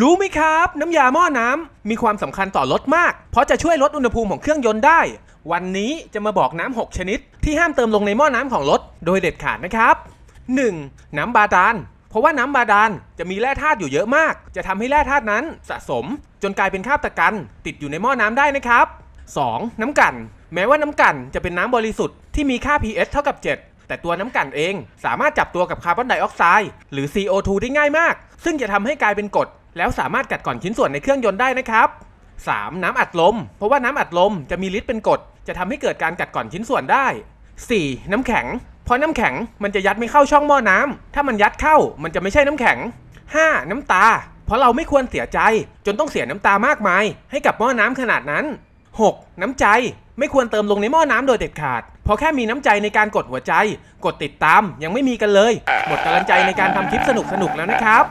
รู้ไหมครับ น้ำยาหม้อน้ำมีความสำคัญต่อรถมาก เพราะจะช่วยลดอุณหภูมิของเครื่องยนต์ได้ วันนี้จะมาบอกน้ำ6ชนิด ที่ห้ามเติมลงในหม้อน้ำของรถ โดยเด็ดขาดนะครับ 1. น้ำบาดาลเพราะว่าน้ำบาดาลจะมีแร่ธาตุอยู่เยอะมาก จะทำให้แร่ธาตุนั้นสะสม จนกลายเป็นคราบตะกันติดอยู่ในหม้อน้ำได้นะครับ 2. น้ำกัน แม้ว่าน้ำกันจะเป็นน้ำบริสุทธิ์ที่มีค่า pH เท่ากับ 7แต่ตัวน้ำกันเองสามารถจับตัวกับคาร์บอนไดออกไซด์หรือ CO2 ได้ง่ายมาก ซึ่งจะทำให้กลายเป็นกรด แล้วสามารถกัดก่อนชิ้นส่วนในเครื่องยนต์ได้นะครับ 3. น้ำอัดลม เพราะว่าน้ำอัดลมจะมีฤทธิ์เป็นกรดจะทำให้เกิดการกัดก่อนชิ้นส่วนได้ 4. น้ำแข็ง เพราะน้ำแข็งมันจะยัดไม่เข้าช่องหม้อน้ำถ้ามันยัดเข้ามันจะไม่ใช่น้ำแข็ง 5. น้ำตา เพราะเราไม่ควรเสียใจ จนต้องเสียน้ำตามากมาย ให้กับหม้อน้ำขนาดนั้น 6. น้ำใจ ไม่ควรเติมลงในหม้อน้ำโดยเด็ดขาด เพราะแค่มีน้ำใจในการกดหัวใจ กดติดตามยังไม่มีกันเลย หมดกำลังใจในการทำคลิปสนุกๆแล้วนะครับ